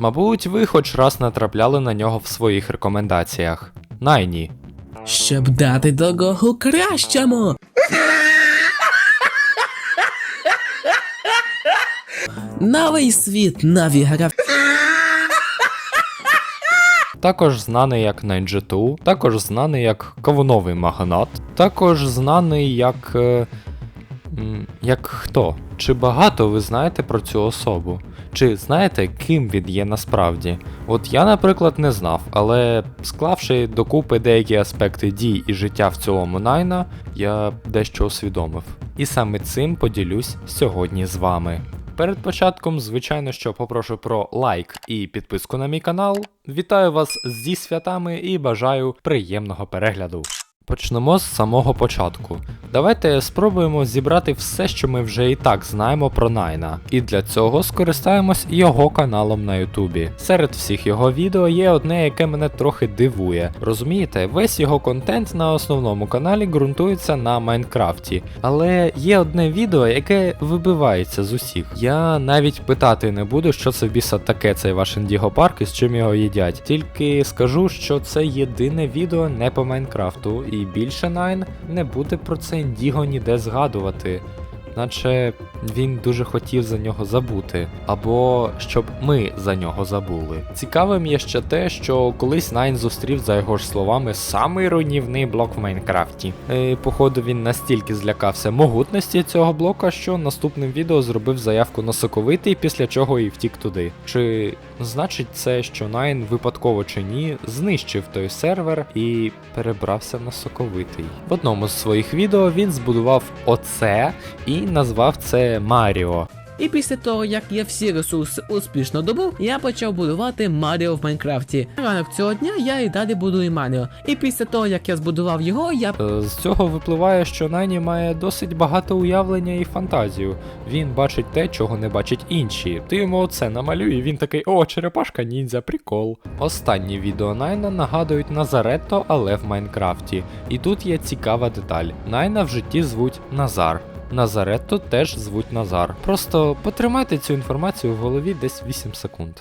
Мабуть, ви хоч раз натрапляли на нього в своїх рекомендаціях. Найні. Щоб дати дорогу кращому. Новий світ навігра. Також знаний як Найнджиту, також знаний як Кавуновий Магнат, також знаний як. Е, як хто? Чи багато ви знаєте про цю особу? Чи знаєте, ким він є насправді? От я, наприклад, не знав, але склавши докупи деякі аспекти дій і життя в цілому Найна, я дещо усвідомив. І саме цим поділюсь сьогодні з вами. Перед початком, звичайно, що попрошу про лайк і підписку на мій канал. Вітаю вас зі святами і бажаю приємного перегляду. Почнемо з самого початку. Давайте спробуємо зібрати все, що ми вже і так знаємо про Найна, і для цього скористаємось його каналом на Ютубі. Серед всіх його відео є одне, яке мене трохи дивує. Розумієте, весь його контент на основному каналі ґрунтується на Майнкрафті, але є одне відео, яке вибивається з усіх. Я навіть питати не буду, що це біса таке цей ваш індіго парк і з чим його їдять. Тільки скажу, що це єдине відео не по Майнкрафту, і більше Найн не буде про це індіго ніде згадувати. Наче він дуже хотів за нього забути, або щоб ми за нього забули. Цікавим є ще те, що колись Найн зустрів, за його ж словами, самий руйнівний блок в Майнкрафті. Е, походу, він настільки злякався могутності цього блока, що наступним відео зробив заявку на соковитий, після чого і втік туди. Чи значить це, що Найн випадково чи ні, знищив той сервер і перебрався на соковитий. В одному з своїх відео він збудував оце і назвав це Маріо. І після того, як я всі ресурси успішно добув, я почав будувати Маріо в Майнкрафті. Ранок цього дня я і далі будую Маріо. І після того, як я збудував його, я Е, З цього випливає, що Найні має досить багато уявлення і фантазію. Він бачить те, чого не бачать інші. Ти йому оце намалюй, і він такий: о, черепашка ніндзя, прикол. Останні відео Найна нагадують Назаретто, але в Майнкрафті. І тут є цікава деталь: Найна в житті звуть Назар. Назаретто теж звуть Назар. Просто потримайте цю інформацію в голові десь 8 секунд.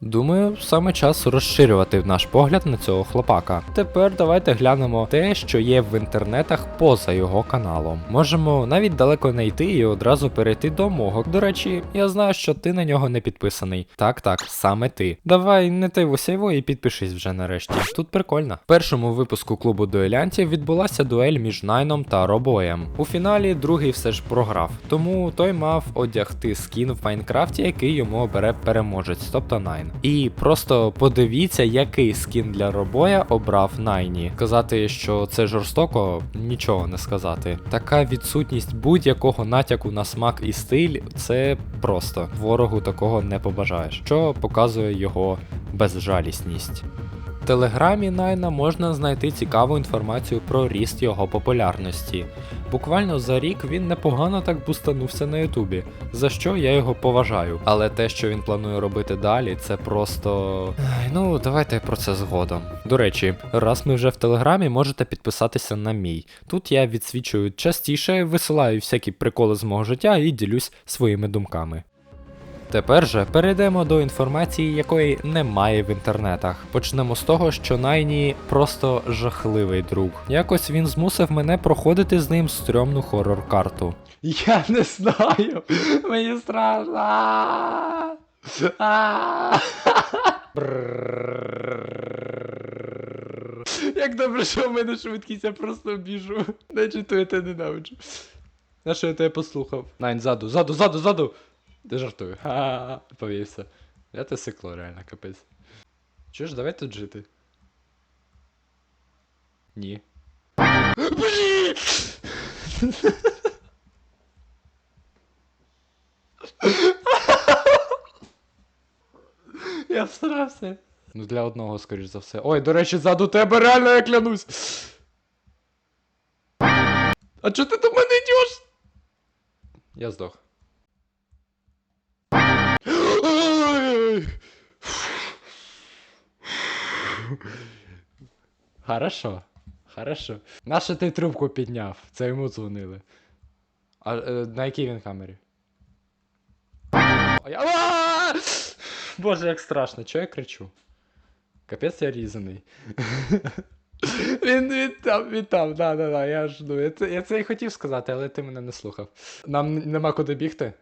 Думаю, саме час розширювати наш погляд на цього хлопака. Тепер давайте глянемо те, що є в інтернетах поза його каналом. Можемо навіть далеко не йти і одразу перейти до мого. До речі, я знаю, що ти на нього не підписаний. Так, так, саме ти. Давай не ти восяйво і підпишись вже нарешті. Тут прикольно. В першому випуску клубу дуелянтів відбулася дуель між Найном та Робоєм. У фіналі другий все ж програв, тому той мав одягти скін в Майнкрафті, який йому обере переможець, тобто Найн. І просто подивіться, який скін для робоя обрав Найні. Сказати, що це жорстоко, нічого не сказати. Така відсутність будь-якого натяку на смак і стиль це просто ворогу такого не побажаєш, що показує його безжалісність. В телеграмі Найна можна знайти цікаву інформацію про ріст його популярності. Буквально за рік він непогано так бустанувся на Ютубі, за що я його поважаю. Але те, що він планує робити далі, це просто. Ну, давайте про це згодом. До речі, раз ми вже в телеграмі, можете підписатися на мій. Тут я відсвічую частіше, висилаю всякі приколи з мого життя і ділюсь своїми думками. Тепер же перейдемо до інформації, якої немає в інтернетах. Почнемо з того, що Найні просто жахливий друг. Якось він змусив мене проходити з ним стрьомну хорор-карту. Я не знаю. Мені страшно. Як добре, що в мене швидкість, я просто біжу. Наче то я тебе ненавиджу. На що я тебе послухав? Найн, ззаду, ззаду, ззаду, ззаду. Ти жартую. Ха, повівся. Я те сикло, реально, капець. Чуєш, давай тут жити. Ні. Блін! Я всрався. Ну для одного, скоріш за все. Ой, до речі, ззаду тебе реально я клянусь. А чого ти до мене йдеш? Я здох. Хорошо. хорошо. Нащо ти трубку підняв? Це йому дзвонили. А е, на якій він камері? Боже, як страшно, чого я кричу? Капець я різаний. Він, він там, він там, да, да, да, я ж ну, я це, я це і хотів сказати, але ти мене не слухав. Нам нема куди бігти.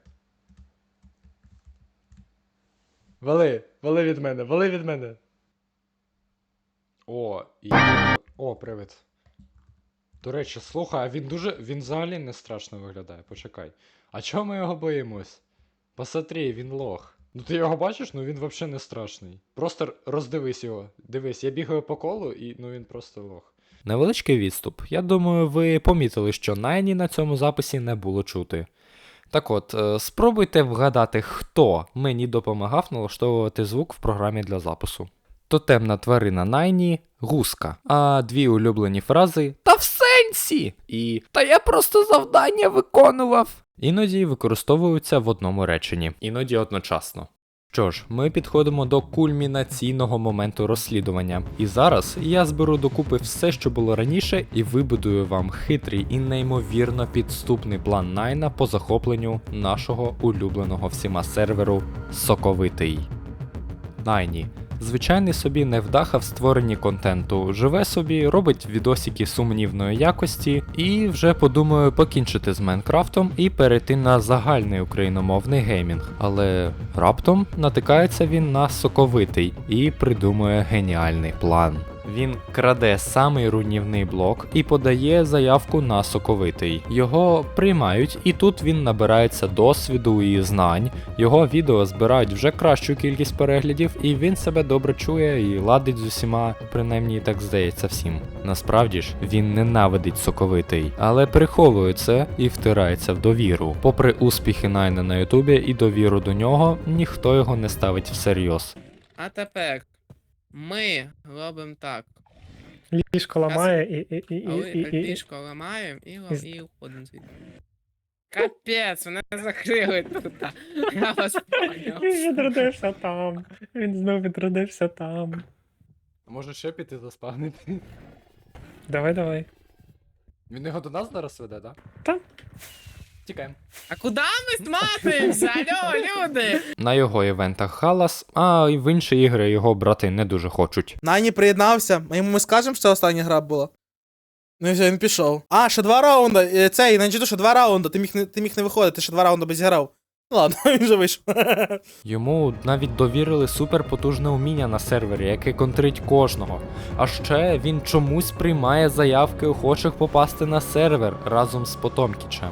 Вали, вали від мене, вали від мене. О, і. О, привид. До речі, слухай, а він дуже. Він взагалі не страшно виглядає, почекай. А чого ми його боїмось? Посмотри, він лох. Ну ти його бачиш, ну він взагалі не страшний. Просто роздивись його. Дивись, я бігаю по колу і ну він просто лох. Невеличкий відступ. Я думаю, ви помітили, що Найні на цьому записі не було чути. Так от, е, спробуйте вгадати, хто мені допомагав налаштовувати звук в програмі для запису. Тотемна тварина Найні гуска. А дві улюблені фрази Та в сенсі! І Та я просто завдання виконував. Іноді використовуються в одному реченні, іноді одночасно. Що ж, ми підходимо до кульмінаційного моменту розслідування. І зараз я зберу докупи все, що було раніше, і вибудую вам хитрий і неймовірно підступний план Найна по захопленню нашого улюбленого всіма серверу Соковитий. Найні. Звичайний собі невдаха в створенні контенту, живе собі, робить відосики сумнівної якості і вже подумаю покінчити з Майнкрафтом і перейти на загальний україномовний геймінг. Але раптом натикається він на соковитий і придумує геніальний план. Він краде самий руйнівний блок і подає заявку на соковитий. Його приймають, і тут він набирається досвіду і знань. Його відео збирають вже кращу кількість переглядів, і він себе добре чує і ладить з усіма, принаймні так здається всім. Насправді ж він ненавидить соковитий, але приховує це і втирається в довіру. Попри успіхи Найна на Ютубі і довіру до нього, ніхто його не ставить всерйоз. А тепер ми робимо так. Ліжко ламає і. і, і, і, і, і, і. ліжко ламаємо і, лам- і уходимо звідти. Капець, мене закрили тут. Я вас поняв. Він відродився там. Він знов відродився там. Може ще піти заспавнити? Давай, давай. Він його до нас зараз веде, так? Та. Тікаємо. А куди ми сматуємося? Алло, люди! На його івентах халас, а й в інші ігри його брати не дуже хочуть. Найні приєднався, ми йому скажемо, що це остання гра була. Ну і все, він пішов. А, ще два раунда. е, Цей, на що два раунда. Ти міг не, ти міг не виходити, ще два раунда без зіграв. Ну ладно, він вже вийшов. Йому навіть довірили суперпотужне уміння на сервері, яке контрить кожного. А ще він чомусь приймає заявки охочих попасти на сервер разом з Потомкічем.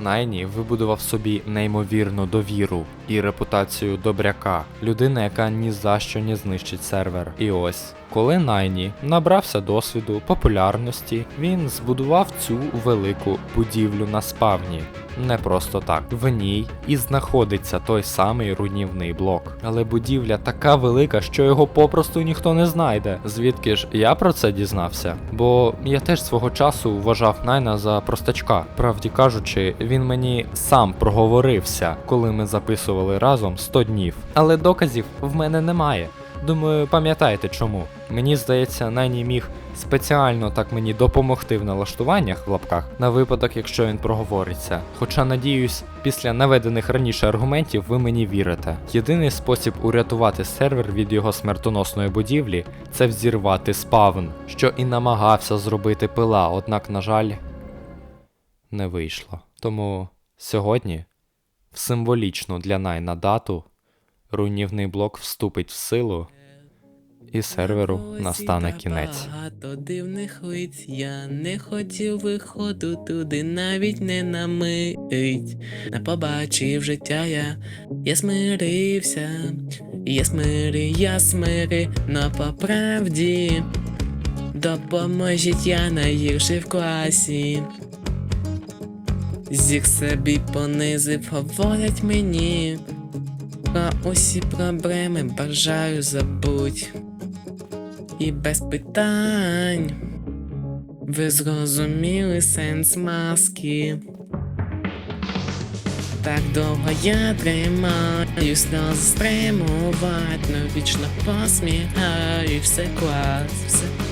Найні вибудував собі неймовірну довіру і репутацію добряка, людина, яка ні за що не знищить сервер. І ось, коли Найні набрався досвіду, популярності, він збудував цю велику будівлю на спавні. Не просто так. В ній і знаходиться той самий руйнівний блок. Але будівля така велика, що його попросту ніхто не знайде. Звідки ж я про це дізнався? Бо я теж свого часу вважав Найна за простачка. Правді кажучи, він мені сам проговорився, коли ми записували разом 100 днів. Але доказів в мене немає. Думаю, пам'ятаєте чому. Мені здається, Найні міг спеціально так мені допомогти в налаштуваннях в лапках на випадок, якщо він проговориться. Хоча, надіюсь, після наведених раніше аргументів ви мені вірите. Єдиний спосіб урятувати сервер від його смертоносної будівлі це взірвати спавн, що і намагався зробити пила, однак, на жаль, не вийшло. Тому сьогодні, символічну для Найна дату, руйнівний блок вступить в силу. І серверу настане кінець. Багато дивних лиць, я не хотів виходу туди, навіть не на мить. Не побачив життя я, я смирився, я смири, я смири, но по правді. Допоможіть я найгірший в класі. Зір собі понизив, говорять мені. Про усі проблеми бажаю забудь. І без питань ви зрозуміли сенс маски. Так довго я тримаю сльози стримувати, но вічно посміхаю, все клас, все так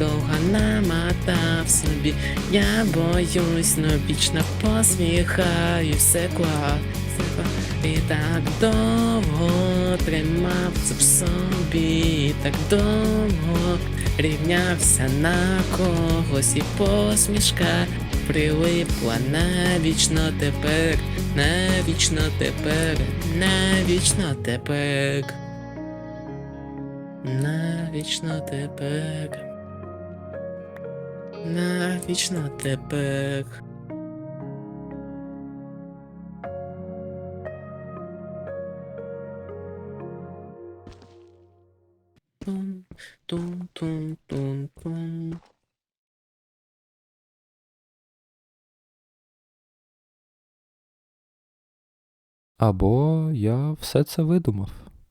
довго намотав собі. Я боюсь, но вічно посміхаюся кла. І так довго тримав це в собі, так довго рівнявся на когось і посмішка прилипла навічно тепер, навічно тепер, навічно тепер. Навічно тепер. Навічно тепер. Тун, тун, тун, тун. Або я все це видумав.